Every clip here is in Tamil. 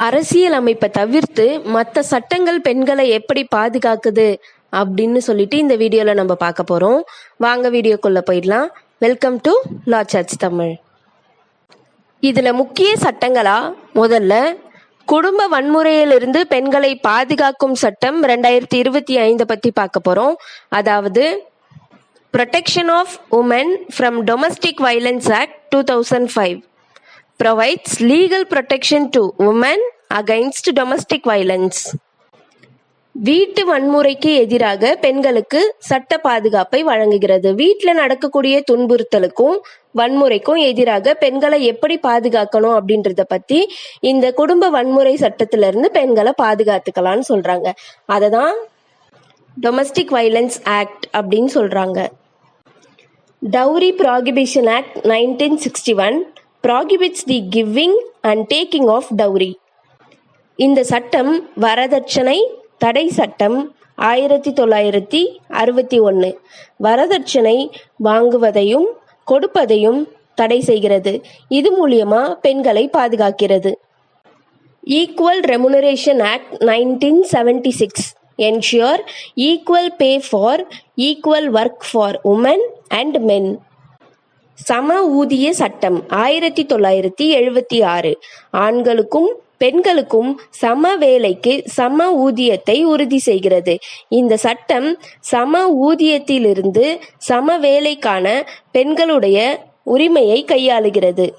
அரசியல் அமைப்பை தவிர்த்து மற்ற சட்டங்கள் பெண்களை எப்படி பாதுகாக்குது அப்படின்னு சொல்லிட்டு இந்த வீடியோவில் நம்ம பார்க்க போகிறோம் வாங்க வீடியோக்குள்ளே போயிடலாம். Welcome to law search Tamil இதில் முக்கிய சட்டங்களா? முதல்ல குடும்ப வன்முறையிலிருந்து பெண்களை பாதுகாக்கும் சட்டம் ரெண்டாயிரத்தி இருபத்தி ஐந்தை பற்றி பார்க்க போகிறோம் அதாவது protection of women from domestic violence act two thousand five provides legal protection to women against domestic violence. வீட்டு வன்முறைக்கு எதிராக பெண்களுக்கு சட்ட பாதுகாப்பை வழங்குகிறது. வீட்டில் நடக்கக்கூடிய துன்புறுத்தலுக்கும் வன்முறைக்கும் எதிராக பெண்களை எப்படி பாதுகாக்கணும் அப்படின்றத பத்தி இந்த குடும்ப வன்முறை சட்டத்துல இருந்து பெண்களை பாதுகாத்துக்கலாம்னு சொல்றாங்க. அதை தான் டொமஸ்டிக் வைலன்ஸ் ஆக்ட் அப்படின்னு சொல்றாங்க. Dowry Prohibition Act 1961 prohibits the giving and taking of dowry இந்த சட்டம் வரதட்சணை தடை சட்டம் ஆயிரத்தி தொள்ளாயிரத்தி அறுபத்தி ஒன்று வரதட்சணை வாங்குவதையும் கொடுப்பதையும் தடை செய்கிறது. இது மூலியமா பெண்களை பாதுகாக்கிறது. Equal remuneration act nineteen seventy six ensure equal pay for equal work for women and men சம ஊதிய சட்டம் ஆயிரத்தி தொள்ளாயிரத்தி எழுபத்தி ஆறு. ஆண்களுக்கும் பெண்களுக்கும் சம வேலைக்கு சம ஊதியத்தை உறுதி செய்கிறது. இந்த சட்டம் சம ஊதியத்திலிருந்து சம வேலைக்கான பெண்களுடைய உரிமையை கையாளுகிறது.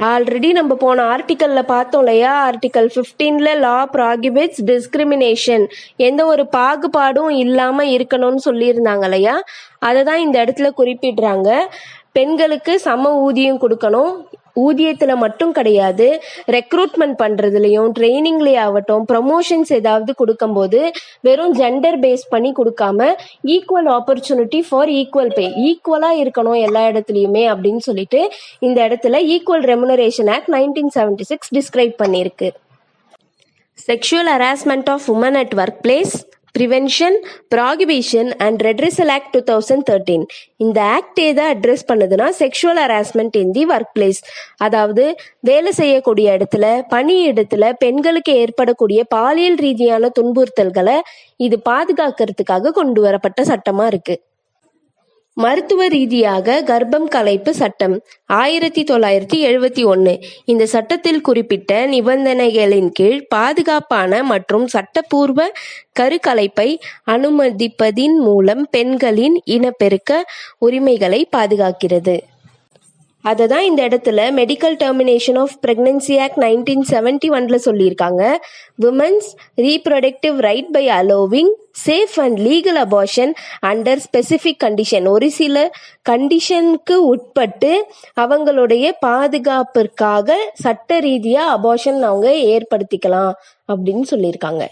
ஆல்ரெடி நம்ம போன ஆர்டிக்கல்ல பார்த்தோம் இல்லையா? ஆர்டிக்கல் ஃபிஃப்டீனில் லா ப்ராகிபிட்ஸ் டிஸ்கிரிமினேஷன் எந்த ஒரு பாகுபாடும் இல்லாம இருக்கணும்னு சொல்லியிருந்தாங்க இல்லையா? அதை தான் இந்த இடத்துல குறிப்பிடுறாங்க. பெண்களுக்கு சம ஊதியம் கொடுக்கணும். ஊதியத்துல மட்டும் கிடையாது ரெக்ரூட்மெண்ட் பண்றதுலயும் ட்ரைனிங்லயே ஆகட்டும் ப்ரமோஷன்ஸ் ஏதாவது கொடுக்கும்போது வெறும் ஜெண்டர் பேஸ் பண்ணி கொடுக்காம equal opportunity for equal pay ஈக்குவலா இருக்கணும் எல்லா இடத்துலயுமே அப்படின்னு சொல்லிட்டு இந்த இடத்துல equal remuneration act nineteen seventy six describe பண்ணியிருக்கு. Sexual harassment of women at workplace prevention prohibition and redressal act two thousand thirteen இந்த ஆக்ட் எதை அட்ரஸ் பண்ணுதுன்னா sexual harassment in the workplace அதாவது வேலை செய்யக்கூடிய இடத்துல பணி இடத்துல பெண்களுக்கு ஏற்படக்கூடிய பாலியல் ரீதியான துன்புறுத்தல்களை இது பாதுகாக்கிறதுக்காக கொண்டு வரப்பட்ட சட்டமாக இருக்குது மருத்துவ ரீதியாக கர்ப்பம் கலைப்பு சட்டம். ஆயிரத்தி தொள்ளாயிரத்தி எழுபத்தி ஒன்று இந்த சட்டத்தில் குறிப்பிட்ட நிபந்தனைகளின் கீழ் பாதுகாப்பான மற்றும் சட்டப்பூர்வ கருக்கலைப்பை அனுமதிப்பதின் மூலம் பெண்களின் இனப்பெருக்க உரிமைகளை பாதுகாக்கிறது. அதை தான் இந்த இடத்துல medical termination of pregnancy act nineteen seventy ஒன்ல சொல்லியிருக்காங்க. Women's reproductive right by allowing safe and legal abortion under specific condition ஒரு சில கண்டிஷனுக்கு உட்பட்டு அவங்களுடைய பாதுகாப்பிற்காக சட்ட ரீதியாக அபார்ஷன் அவங்க ஏற்படுத்திக்கலாம் அப்படின்னு சொல்லியிருக்காங்க.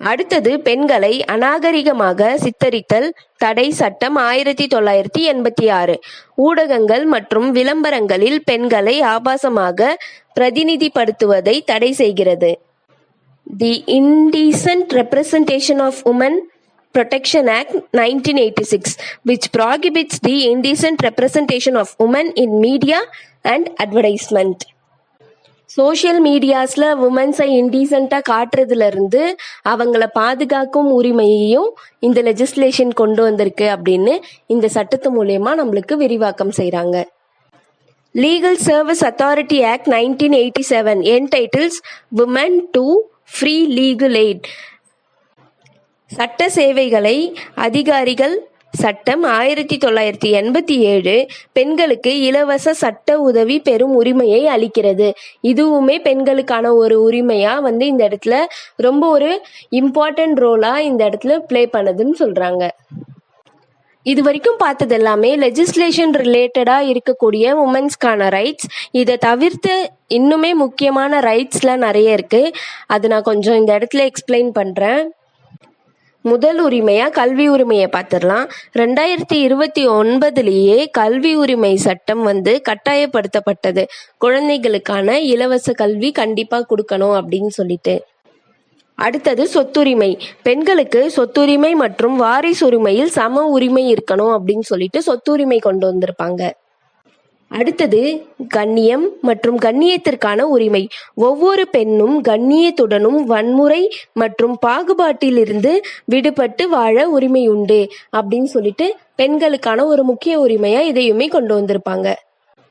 அடுத்தது பெண்களை அநாகரிகமாக சித்தரித்தல் தடை சட்டம் ஆயிரத்தி தொள்ளாயிரத்தி எண்பத்தி ஆறு ஊடகங்கள் மற்றும் விளம்பரங்களில் பெண்களை ஆபாசமாக பிரதிநிதிப்படுத்துவதை தடை செய்கிறது the indecent representation of women Protection Act 1986, which prohibits the indecent representation of women in media and advertisement. Social மீடியாஸில் உமன்ஸை இன்டீசெண்டாக காட்டுறதுல இருந்து அவங்கள பாதுகாக்கும் உரிமையையும் இந்த லெஜிஸ்லேஷன் கொண்டு வந்திருக்கு அப்படின்னு இந்த சட்டத்து மூலயமா நம்மளுக்கு விரிவாக்கம் செய்கிறாங்க legal service authority act nineteen eighty seven entitles women to free legal aid சட்ட சேவைகளை அதிகாரிகள் சட்டம் ஆயிரத்தி தொள்ளாயிரத்தி எண்பத்தி ஏழு பெண்களுக்கு இலவச சட்ட உதவி பெறும் உரிமையை அளிக்கிறது. இதுவுமே பெண்களுக்கான ஒரு உரிமையா வந்து இந்த இடத்துல ரொம்ப ஒரு இம்பார்ட்டன்ட் ரோலா இந்த இடத்துல ப்ளே பண்ணுதுன்னு சொல்றாங்க. இது வரைக்கும் பார்த்தது எல்லாமே லெஜிஸ்லேஷன் ரிலேட்டடாக இருக்கக்கூடிய உமன்ஸ்க்கான ரைட்ஸ் இதை தவிர்த்து இன்னுமே முக்கியமான ரைட்ஸ்லாம் நிறைய இருக்குது அது நான் கொஞ்சம் இந்த இடத்துல எக்ஸ்பிளைன் பண்ணுறேன் முதல் உரிமையாக கல்வி உரிமையை பார்த்துடலாம். ரெண்டாயிரத்தி இருபத்தி ஒன்பதுலேயே கல்வி உரிமை சட்டம் வந்து கட்டாயப்படுத்தப்பட்டது. குழந்தைகளுக்கான இலவச கல்வி கண்டிப்பாக கொடுக்கணும் அப்படின்னு சொல்லிட்டு. அடுத்தது சொத்துரிமை. பெண்களுக்கு சொத்துரிமை மற்றும் வாரிசு உரிமையில் சம உரிமை இருக்கணும் அப்படின்னு சொல்லிட்டு சொத்துரிமை கொண்டு வந்திருப்பாங்க. அடுத்தது கண்ணியம் மற்றும் கண்ணியத்திற்கான உரிமை. ஒவ்வொரு பெண்ணும் கண்ணியத்துடனும் வன்முறை மற்றும் பாகுபாட்டிலிருந்து விடுபட்டு வாழ உரிமை உண்டு அப்படின்னு சொல்லிட்டு பெண்களுக்கான ஒரு முக்கிய உரிமையா இதையுமே கொண்டு வந்திருப்பாங்க.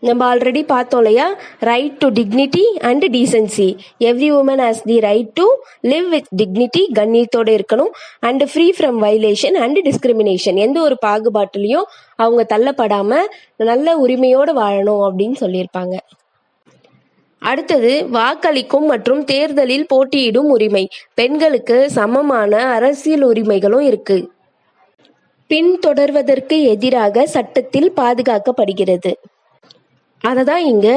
நம்ம ஆல்ரெடி பார்த்தோம் இல்லையா? Right to dignity and decency every woman has the right to live with dignity கண்ணியத்தோடு இருக்கணும் and free from violation and discrimination எந்த ஒரு பாகுபாட்டிலையும் அவங்க தள்ளப்படாம நல்ல உரிமையோடு வாழணும் அப்படின்னு சொல்லியிருப்பாங்க. அடுத்தது வாக்களிக்கும் மற்றும் தேர்தலில் போட்டியிடும் உரிமை. பெண்களுக்கு சமமான அரசியல் உரிமைகளும் இருக்கு. பின்தொடர்வதற்கு எதிராக சட்டத்தில் பாதுகாக்கப்படுகிறது. அதை தான் இங்கே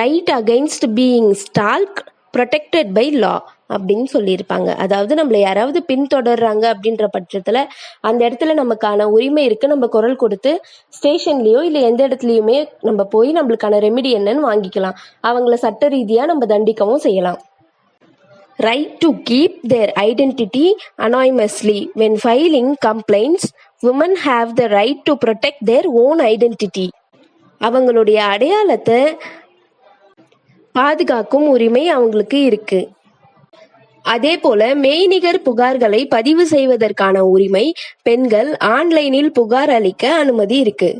right against being stalk protected by law அப்படின்னு சொல்லியிருப்பாங்க. அதாவது நம்மளை யாராவது பின்தொடர்றாங்க அப்படின்ற பட்சத்தில் அந்த இடத்துல நமக்கான உரிமை இருக்குது நம்ம குரல் கொடுத்து ஸ்டேஷன்லேயோ இல்லை எந்த இடத்துலையுமே நம்ம போய் நம்மளுக்கான ரெமிடி என்னன்னு வாங்கிக்கலாம். அவங்கள சட்ட ரீதியாக நம்ம தண்டிக்கவும் செய்யலாம். Right to keep their identity anonymously when filing complaints women have the right to protect their own identity அவங்களுடைய அடையாளத்தை பாதுகாக்கும் உரிமை அவங்களுக்கு இருக்கு. அதே போல மெய்நிகர் புகார்களை பதிவு செய்வதற்கான உரிமை பெண்கள் ஆன்லைனில் புகார் அளிக்க அனுமதி இருக்கு.